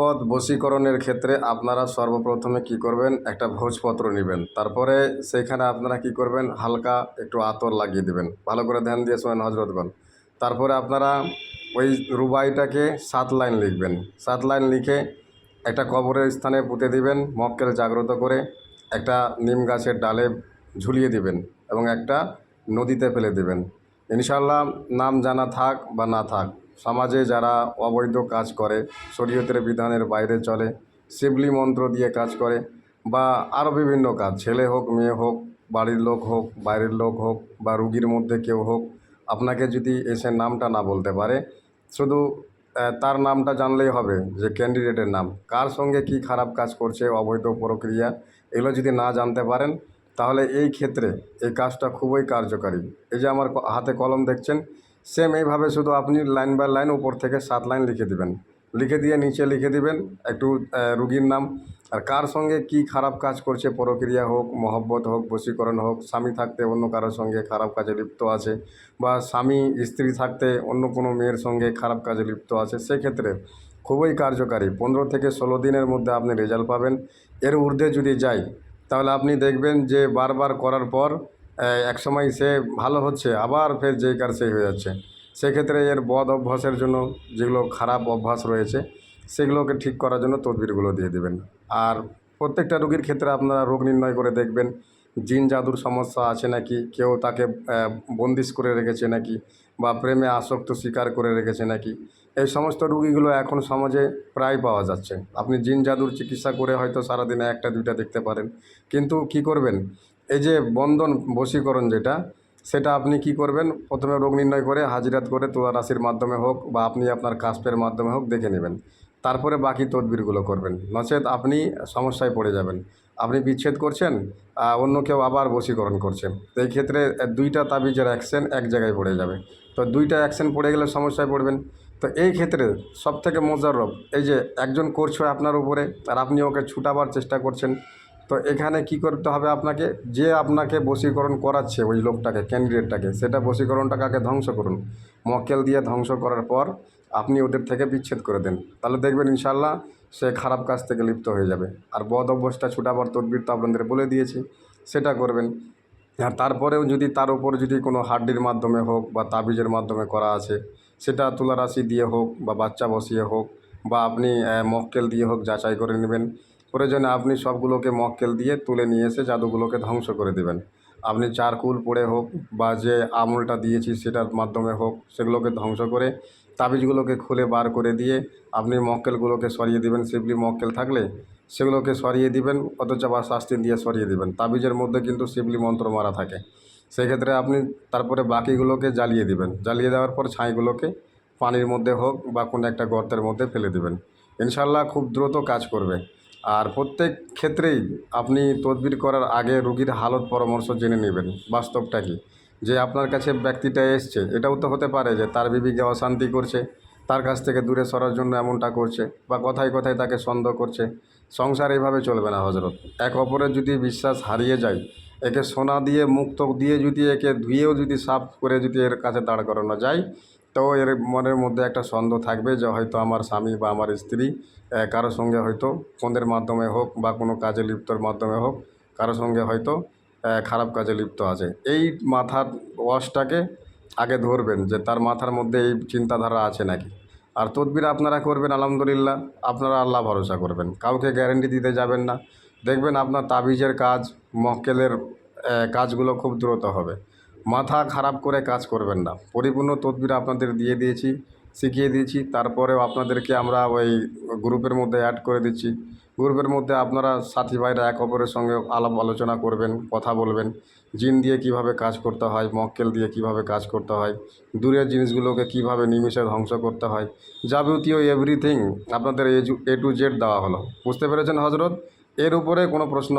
মহব্বত বশীকরণের ক্ষেত্রে আপনারা সর্বপ্রথমে কি করবেন? একটা ভোজপত্র নেবেন। তারপরে সেইখানে আপনারা কি করবেন? হালকা একটু আতর লাগিয়ে দেবেন। ভালো করে ধ্যান দিয়ে শোনেন হজরতগণ তারপরে আপনারা ওই রুবাইটাকে সাত লাইন লিখবেন। সাত লাইন লিখে একটা কবরের স্থানে পুঁতে দিবেন, মক্কেল জাগ্রত করে একটা নিম গাছের ডালে ঝুলিয়ে দিবেন এবং একটা নদীতে ফেলে দিবেন। ইনশাল্লাহ নাম জানা থাক বা না থাক সমাজে যারা অবৈধ কাজ করে, শরীয়তের বিধানের বাইরে চলে, শিবলি মন্ত্র দিয়ে কাজ করে, বা আরও বিভিন্ন কাজ, ছেলে হোক, মেয়ে হোক, বাড়ির লোক হোক, বাইরের লোক হোক, বা রুগীর মধ্যে কেউ হোক, আপনাকে যদি এসে নামটা না বলতে পারে, শুধু তার নামটা জানলেই হবে যে ক্যান্ডিডেটের নাম, কার সঙ্গে কি খারাপ কাজ করছে, অবৈধ প্রক্রিয়া, এগুলো যদি না জানতে পারেন, তাহলে এই ক্ষেত্রে এই কাজটা খুবই কার্যকারী। এই যে আমার হাতে কলম দেখছেন সেম এইভাবে শুধু আপনি লাইন বাই লাইন উপর থেকে সাত লাইন লিখে দিবেন। লিখে দিয়ে নিচে লিখে দিবেন একটু রুগীর নাম। আর কার সঙ্গে কি খারাপ কাজ করছে, প্রক্রিয়া হোক, মহব্বত হোক, বশীকরণ হোক, স্বামী থাকতে অন্য কারোর সঙ্গে খারাপ কাজে লিপ্ত আছে বা স্বামী, স্ত্রী থাকতে অন্য কোনো মেয়ের সঙ্গে খারাপ কাজে লিপ্ত আছে, সেক্ষেত্রে খুবই কার্যকারী। পনেরো থেকে ষোলো দিনের মধ্যে আপনি রেজাল্ট পাবেন। এর ঊর্ধ্বে যদি যাই, তাহলে আপনি দেখবেন যে বারবার করার পর আহ, একসময় সে ভালো হচ্ছে আবার ফের যেই কার সেই হয়ে যাচ্ছে। সেক্ষেত্রে এর বদ অভ্যাসের জন্য যেগুলো খারাপ অভ্যাস রয়েছে সেগুলোকে ঠিক করার জন্য তদবিরগুলো দিয়ে দেবেন। আর প্রত্যেকটা রোগীর ক্ষেত্রে আপনারা রোগ নির্ণয় করে দেখবেন জিন জাদুর সমস্যা আছে নাকি কেউ তাকে বন্দিশ করে রেখেছে নাকি বা প্রেমে আসক্ত স্বীকার করে রেখেছে নাকি। এই সমস্ত রুগীগুলো এখন সমাজে প্রায় পাওয়া যাচ্ছে। আপনি জিন জাদুর চিকিৎসা করে হয়তো সারাদিনে একটা দুইটা দেখতে পারেন। কিন্তু কি করবেন? এই যে বন্ধন বশীকরণ যেটা, সেটা আপনি কি করবেন? প্রথমে রোগ নির্ণয় করে হাজিরাত করে তোলা রাশির মাধ্যমে হোক বা আপনি আপনার কাস্পের মাধ্যমে হোক দেখে নেবেন। তারপরে বাকি তদবিরগুলো করবেন। নচেত আপনি সমস্যায় পড়ে যাবেন। আপনি বিচ্ছেদ করছেন অন্য কেউ আবার বশীকরণ করছেন এই ক্ষেত্রে দুইটা তাবিজের অ্যাকশন এক জায়গায় পড়ে যাবে। তো দুইটা অ্যাকশন পড়ে গেলে সমস্যায় পড়বেন। তো এই ক্ষেত্রে সব থেকে মোজাররব, এই যে একজন করছে আপনার উপরে, আর আপনি ওকে ছুটাবার চেষ্টা করছেন তো এখানে কি করতে হবে আপনাকে? যে আপনাকে বশীকরণ করাচ্ছে ওই লোকটাকে ক্যান্ডিডেটটাকে সেটা বশীকরণটাকে আগে ধ্বংস করুন। মক্কেল দিয়ে ধ্বংস করার পর আপনি ওদের থেকে বিচ্ছেদ করে দেন। তাহলে দেখবেন ইনশাল্লাহ সে খারাপ কাজ থেকে লিপ্ত হয়ে যাবে। আর বদ অভ্যাসটা ছুটাবার তদবির তো আপনাদের বলে দিয়েছি, সেটা করবেন। আর তারপরেও যদি তার উপর যদি কোনো হাড্ডির মাধ্যমে হোক বা তাবিজের মাধ্যমে করা আছে, সেটা তুলা রাশি দিয়ে হোক বা বাচ্চা বসিয়ে হোক বা আপনি মক্কেল দিয়ে হোক যাচাই করে নেবেন। প্রয়োজনে আপনি সবগুলোকে মক্কেল দিয়ে তুলে নিয়ে এসে জাদুগুলোকে ধ্বংস করে দেবেন। আপনি চারকুল পড়ে হোক বা যে আমলটা দিয়েছি সেটার মাধ্যমে হোক, সেগুলোকে ধ্বংস করে তাবিজগুলোকে খুলে বার করে দিয়ে আপনি মক্কেলগুলোকে সরিয়ে দিবেন। শিবলি মক্কেল থাকলে সেগুলোকে সরিয়ে দিবেন, অথচ আবার শাস্তি দিয়ে সরিয়ে দিবেন। তাবিজের মধ্যে কিন্তু শিবলি মন্ত্র মারা থাকে। সেক্ষেত্রে আপনি তারপরে বাকিগুলোকে জ্বালিয়ে দিবেন। জ্বালিয়ে দেওয়ার পর ছাইগুলোকে পানির মধ্যে হোক বা কোনো একটা গর্তের মধ্যে ফেলে দিবেন। ইনশাল্লাহ খুব দ্রুত কাজ করবে। আর প্রত্যেক ক্ষেত্রেই আপনি তদবির করার আগে রুগীর হালত পরামর্শ জেনে নেবেন। বাস্তবটা কি? যে আপনার কাছে ব্যক্তিটা এসছে, এটাও তো হতে পারে যে তার বিবিকে অশান্তি করছে, তার কাছ থেকে দূরে সরার জন্য এমনটা করছে বা কথায় কথায় তাকে সন্দেহ করছে। সংসার এইভাবে চলবে না হজরত এক অপরের যদি বিশ্বাস হারিয়ে যায়, একে সোনা দিয়ে, মুক্ত দিয়ে যদি একে ধুয়েও যদি সাফ করে যদি এর কাছে দাঁড় করানো যায় তো এর মনের মধ্যে একটা সন্দেহ থাকবে যে হয়তো আমার স্বামী বা আমার স্ত্রী কারোর সঙ্গে হয়তো ফোনের মাধ্যমে হোক বা কোনো কাজে লিপ্তর মাধ্যমে হোক কারোর সঙ্গে হয়তো খারাপ কাজে লিপ্ত আছে। এই মাথার ওয়াশটাকে আগে ধরবেন যে তার মাথার মধ্যে এই চিন্তাধারা আছে নাকি? আর তদবির আপনারা করবেন আলহামদুলিল্লাহ, আপনারা আল্লাহ ভরসা করবেন। কাউকে গ্যারেন্টি দিতে যাবেন না। দেখবেন আপনার তাবিজের কাজ, মক্কেলের কাজগুলো খুব দ্রুত হবে। মাথা খারাপ করে কাজ করবেন না। পরিপূর্ণ তদবির আপনাদের দিয়ে দিয়েছি, শিখিয়ে দিয়েছি। তারপরেও আপনাদেরকে আমরা ওই গ্রুপের মধ্যে অ্যাড করে দিচ্ছি। গ্রুপের মধ্যে আপনারা সাথী ভাইরা এক অপরের সঙ্গে আলাপ আলোচনা করবেন, কথা বলবেন। জিন দিয়ে কীভাবে কাজ করতে হয়, মক্কেল দিয়ে কীভাবে কাজ করতে হয়, দূরের জিনিসগুলোকে কীভাবে নিমিষে ধ্বংস করতে হয়, যাবতীয় এভরিথিং আপনাদের এ টু জেড দেওয়া হলো। বুঝতে পেরেছেন হজরত এর উপরে কোনো প্রশ্ন